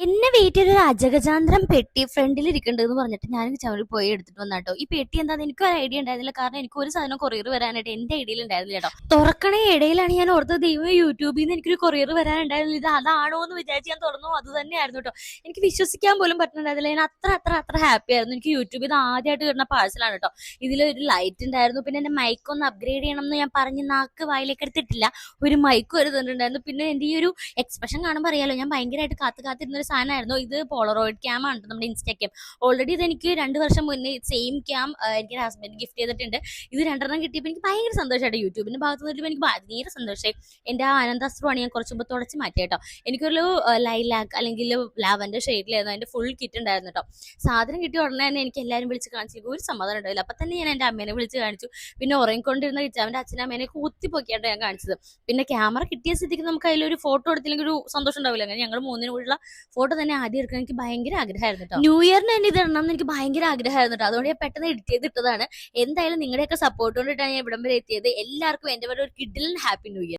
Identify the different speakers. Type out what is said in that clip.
Speaker 1: എന്നെ ചെയ്ത ഒരു അജഗജാന്തരം പെട്ടി ഫ്രണ്ടിൽ ഇരിക്കേണ്ടതെന്ന് പറഞ്ഞിട്ട് ഞാൻ ചവറിൽ പോയി എടുത്തിട്ട് വന്നാട്ടോ. ഈ പെട്ടി എന്താന്ന് എനിക്ക് ഒരു ഐഡിയ ഉണ്ടായിരുന്നില്ല. കാരണം എനിക്ക് ഒരു സാധനം കൊറിയർ വരാനായിട്ട് എന്റെ ഐഡിയയിൽ ഉണ്ടായിരുന്നില്ല കേട്ടോ. തുറക്കണ ഇടയിലാണ് ഞാൻ ഓർത്തത് ദൈവം യൂട്യൂബിൽ നിന്ന് എനിക്കൊരു കൊറിയർ വരാനുണ്ടായിരുന്നില്ല. ഇത് അതാണോ എന്ന് വിചാരിച്ച് ഞാൻ തുറന്നു. അത് തന്നെയായിരുന്നു കേട്ടോ. എനിക്ക് വിശ്വസിക്കാൻ പോലും പറ്റുന്നുണ്ടായിരുന്നില്ല. ഞാൻ അത്ര അത്ര അത്ര ഹാപ്പി ആയിരുന്നു. എനിക്ക് യൂട്യൂബിൽ നിന്ന് ആദ്യമായിട്ട് കിട്ടുന്ന പാഴ്സലാണ് കേട്ടോ. ഇതിലൊരു ലൈറ്റ് ഉണ്ടായിരുന്നു. പിന്നെ എന്റെ മൈക്ക് ഒന്ന് അപ്ഗ്രേഡ് ചെയ്യണം എന്ന് ഞാൻ പറഞ്ഞ് നാക്ക് വായിലേക്ക് എടുത്തിട്ടില്ല. ഒരു മൈക്ക് ഒരു തന്നിട്ടുണ്ടായിരുന്നു പിന്നെ എന്റെ ഈ ഒരു എക്സ്പ്രഷൻ കാണുമ്പോൾ അറിയാലോ ഞാൻ ഭയങ്കരമായിട്ട് കാത്തു കാത്തിരുന്ന ഒരു സാധനമായിരുന്നു ഇത് പോളറോയിഡ് ക്യാം ആണ് നമ്മുടെ ഇൻസ്റ്റാ ക്യാം ഓൾറെഡി ഇത് എനിക്ക് രണ്ട് വർഷം മുന്നേ സെയിം ക്യാം എനിക്ക് ഹസ്ബൻഡ് ഗിഫ്റ്റ് ചെയ്തിട്ടുണ്ട്. ഇത് രണ്ടെണ്ണം കിട്ടിയപ്പോൾ എനിക്ക് ഭയങ്കര സന്തോഷമായിട്ട് യൂട്യൂബിന്റെ ഭാഗത്ത് നിന്നിട്ട് എനിക്ക് ഭയങ്കര സന്തോഷമായി എന്റെ ആ ആനന്ദാസ്ത്രമാണ് ഞാൻ കുറച്ച് മുമ്പ് തുടച്ച് മാറ്റി കേട്ടോ എനിക്കൊരു ലൈലാക്ക് അല്ലെങ്കിൽ ലാവൻഡർ ഷെയ്ഡിലായിരുന്നു അതിന്റെ ഫുൾ കിറ്റ് ഉണ്ടായിരുന്നു കേട്ടോ സാധനം കിട്ടിയ ഉടനെ തന്നെ എനിക്ക് എല്ലാവരും വിളിച്ച് കാണിച്ചു ഒരു സമ്മതം ഉണ്ടായില്ല. അപ്പം തന്നെ ഞാൻ എന്റെ അമ്മേനെ വിളിച്ച് കാണിച്ചു. പിന്നെ ഉറങ്ങിക്കൊണ്ടിരുന്ന കിച്ചാവിന്റെ അമ്മേനെ കുത്തിപ്പൊക്കിയാട്ടോ ഞാൻ കാണിച്ചത്. പിന്നെ ക്യാമറ കിട്ടിയ സ്ഥിതിക്ക് നമുക്ക് അതിലൊരു ഫോട്ടോ എടുത്തില്ലെങ്കിൽ ഒരു സന്തോഷം ഉണ്ടാവില്ല. അങ്ങനെ ഞങ്ങൾ മൂന്നിനുള്ള ഫോട്ടോ തന്നെ ആദ്യം എടുക്കണം എനിക്ക് ഭയങ്കര ആഗ്രഹമായിരുന്നു കേട്ടോ ന്യൂ ഇയറിന് തന്നെ ഇത് ഇടണം എന്ന് എനിക്ക് ഭയങ്കര ആഗ്രഹമായിരുന്നു കേട്ടോ അതുകൊണ്ട് ഞാൻ പെട്ടെന്ന് എഡിറ്റ് ചെയ്ത് ഇട്ടതാണ് എന്തായാലും നിങ്ങളുടെയൊക്കെ സപ്പോർട്ട് കൊണ്ടിട്ടാണ് ഞാൻ ഇവിടം വരെ എത്തിയത്. എല്ലാവർക്കും എന്റെ വരെ ഒരു കിഡിലും ഹാപ്പി ന്യൂ ഇയർ